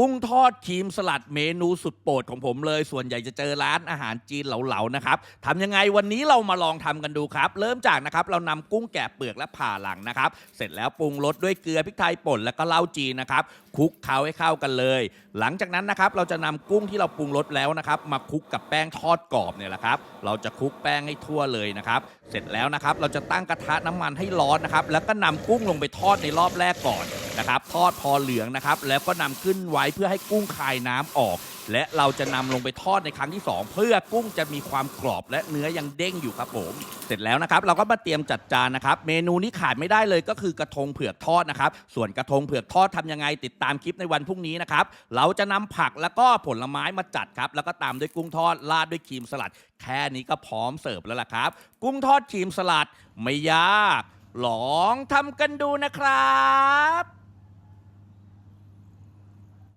กุ้งทอดครีมสลัดเมนูสุดโปรดของผมเลย ส่วนใหญ่จะเจอร้านอาหารจีนเหลาๆนะครับทำยังไงวันนี้เรามาลองทำกันดูครับ เริ่มจากนะครับเรานำกุ้งแกะเปลือกและผ่าหลังนะครับ เสร็จแล้วปรุงรสด้วยเกลือพริกไทยป่นแล้วก็เหล้าจีนนะครับคลุกเคล้าให้เข้ากันเลย หลังจากนั้นนะครับเราจะนำกุ้งที่เราปรุงรสแล้วนะครับมาคลุกกับแป้งทอดกรอบเนี่ยแหละครับ เราจะคลุกแป้งให้ทั่วเลยนะครับ เสร็จแล้วนะครับเราจะตั้งกระทะน้ำมันให้ร้อนนะครับแล้วก็นำกุ้งลงไปทอดในรอบแรกก่อน นะครับทอดพอเหลืองนะครับแล้วก็นำขึ้นไว้เพื่อให้กุ้งคายน้ำออก และเราจะนำลงไปทอดในครั้งที่ 2 เพื่อกุ้งจะมีความกรอบและเนื้อยังเด้งอยู่ครับผมเสร็จแล้วนะครับ เราก็มาเตรียมจัดจานนะครับ เมนูนี้ขาดไม่ได้เลยก็คือกระทงเผือกทอดนะครับ ส่วนกระทงเผือกทอดทำยังไงติดตามคลิปในวันพรุ่งนี้นะครับ เราจะนำผักแล้วก็ผลไม้มาจัดครับ แล้วก็ตามด้วยกุ้งทอดราดด้วยครีมสลัด แค่นี้ก็พร้อมเสิร์ฟแล้วล่ะครับ กุ้งทอดครีมสลัดไม่ยาก ลองทำกันดูนะครับ